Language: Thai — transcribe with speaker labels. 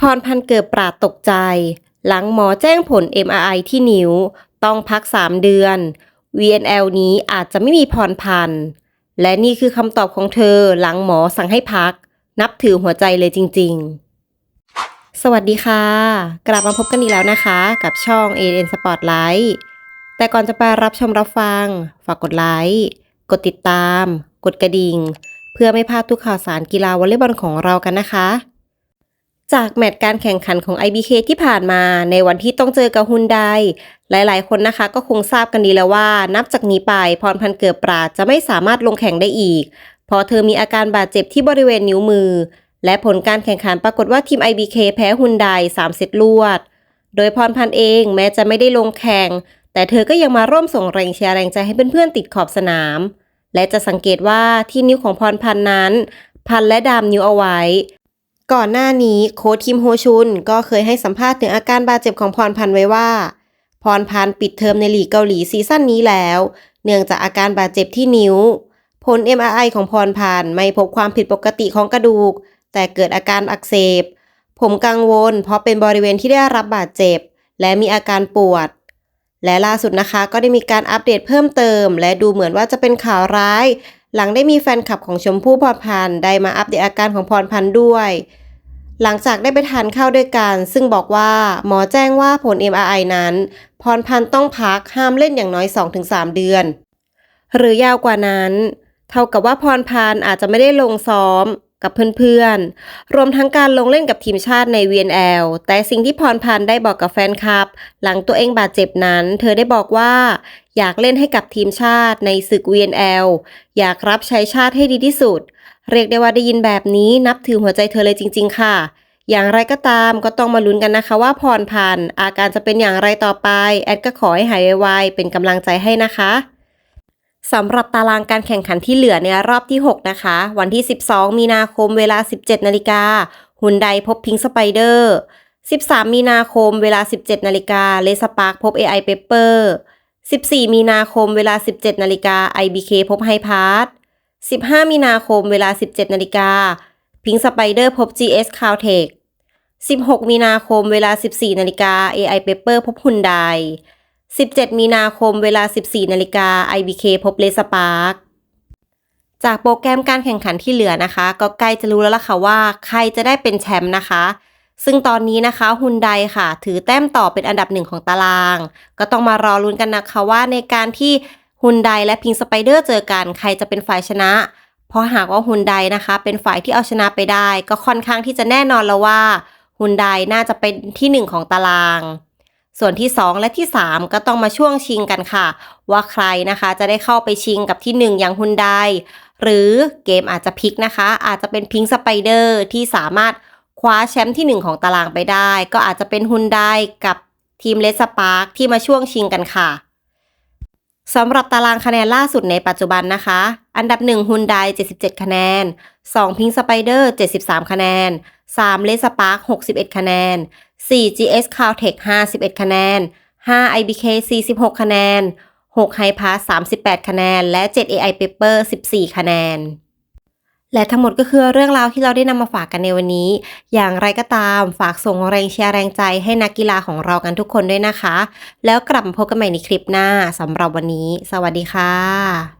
Speaker 1: พรพันเกิดปราดตกใจ หลังหมอแจ้งผล MRI ที่นิ้ว ต้องพัก 3 เดือน VNL นี้อาจจะไม่มีพรพัน และนี่คือคำตอบของเธอหลังหมอสั่งให้พัก นับถือหัวใจเลยจริง ๆ สวัสดีค่ะ กลับมาพบกันอีกแล้วนะคะ กับช่อง AN Spotlight แต่ก่อนจะไปรับชมรับฟัง ฝากกดไลค์ กดติดตาม กดกระดิ่ง เพื่อไม่พลาดทุกข่าวสารกีฬาวอลเลย์บอลของเรากันนะคะ จากแมตช์การแข่งขันของ IBK ที่ผ่านมาในวันที่ต้องเจอกับฮุนไดหลายๆ คนนะคะก็คงทราบกันดีแล้วว่า นับจากนี้ไปพรพันเกิดปราจะไม่สามารถลงแข่งได้อีก เพราะเธอมีอาการบาดเจ็บที่บริเวณนิ้วมือ และผลการแข่งขันปรากฏว่าทีม IBK แพ้ฮุนได3เซตรวด โดยพรพันเองแม้จะไม่ได้ลงแข่ง แต่เธอก็ยังมาร่วมส่งแรงเชียร์แรงใจให้เพื่อนๆติดขอบสนาม และจะสังเกตว่าที่นิ้วของพรพันนั้น พันและดามนิ้วเอาไว้ ก่อนหน้านี้โค้ชคิมโฮชุน ก็เคยให้สัมภาษณ์ถึงอาการบาดเจ็บของพรพันธ์ไว้ว่า พรพันธ์ปิดเทอมในลีกเกาหลีซีซั่นนี้แล้ว เนื่องจากอาการบาดเจ็บที่นิ้ว ผล MRI ของพรพันธ์ไม่พบความผิดปกติของกระดูก แต่เกิดอาการอักเสบ ผมกังวล เพราะเป็นบริเวณที่ได้รับบาดเจ็บ และมีอาการปวด และล่าสุดนะคะก็ได้มีการอัปเดตเพิ่มเติม และดูเหมือนว่าจะเป็นข่าวร้าย หลังได้มีแฟนคลับของชมพู่พรพันธ์ได้มาอัปเดตอาการของพรพันธ์ด้วย หลังจากได้ไปทานข้าวด้วยกัน ซึ่งบอกว่าหมอแจ้งว่าผล MRI นั้น พรพันธ์ต้องพักห้ามเล่นอย่างน้อย 2-3 เดือน หรือยาวกว่านั้น เท่ากับว่าพรพันธ์อาจจะไม่ได้ลงซ้อม กับเพื่อนๆ รวมทั้งการลงเล่นกับทีมชาติใน VNL แต่สิ่งที่พรพันธ์ได้บอกกับแฟนคลับ หลังตัวเองบาดเจ็บนั้น เธอได้บอกว่า อยากเล่นให้กับทีมชาติในศึก VNL อยากรับใช้ชาติให้ดีที่สุด เรียกได้ว่าได้ยินแบบนี้นับถือหัวใจเธอเลยจริง ๆ ค่ะ อย่างไรก็ตามก็ต้องมาลุ้นกันนะคะว่าพรพันธ์อาการจะเป็นอย่างไรต่อไป แอดก็ขอให้หายไวๆเป็นกำลังใจให้นะคะ สำหรับตารางการแข่งขันที่เหลือในรอบที่ 6 นะคะ วันที่ 12 มีนาคมเวลา 17 นาฬิกาฮุนไดพบพิงสไปเดอร์ 13 มีนาคมเวลา 17 นาฬิกาเลสปาร์คพบ AI Pepper 14 มีนาคมเวลา 17 นาฬิกา IBK พบไฮพาร์ท15 มีนาคมเวลา 17 นาฬิกาพิงสไปเดอร์พบ GS c o w t e c h 16 มีนาคมเวลา 14 นาฬิกา AI Pepper พบฮุนได 17 มีนาคมเวลา 14 นาฬิกา IBK พบเลสปาร์คจากโปรแกรมการแข่งขันที่เหลือนะคะ ก็ใกล้จะรู้แล้วล่ะค่ะว่าใครจะได้เป็นแชมป์นะคะ ซึ่งตอนนี้นะคะฮุนไดค่ะ ถือแต้มต่อเป็นอันดับหนึ่งของตาราง ก็ต้องมารอลุ้นกันนะคะว่าในการที่ฮุนไดและพิงสไปเดอร์เจอกันใครจะเป็นฝ่ายชนะ เพราะหากว่าฮุนไดนะคะ เป็นฝ่ายที่เอาชนะไปได้ ก็ค่อนข้างที่จะแน่นอนแล้วว่าฮุนไดน่าจะเป็นที่หนึ่งของตาราง ส่วนที่ 2 และที่ 3 ก็ต้องมาช่วงชิงกันค่ะ ว่าใครนะคะจะได้เข้าไปชิงกับที่ 1 อย่างฮุนไดหรือเกมอาจจะพลิกนะคะ อาจจะเป็นพิงสไปเดอร์ที่สามารถคว้าแชมป์ที่ 1 ของตารางไปได้ ก็อาจจะเป็นฮุนไดกับทีมเลสปาร์คที่มาช่วงชิงกันค่ะสำหรับตารางคะแนนล่าสุดในปัจจุบันนะคะ อันดับ1ฮุนได77 คะแนน2พิงสไปเดอร์73 คะแนน3เลสปาร์ค61 คะแนน 4 GS c o w t e c h 51 คะแนน 5 IBK 46 คะแนน 6 h i p a s 38 คะแนน และ 7 AI Paper 14 คะแนน และทั้งหมดก็คือเรื่องราวที่เราได้นำมาฝากกันในวันนี้ อย่างไรก็ตามฝากส่งแรงเชียร์แรงใจให้นักกีฬาของเรากันทุกคนด้วยนะคะ แล้วกลับมาพบกันใหม่ในคลิปหน้าสำหรับวันนี้ สวัสดีค่ะ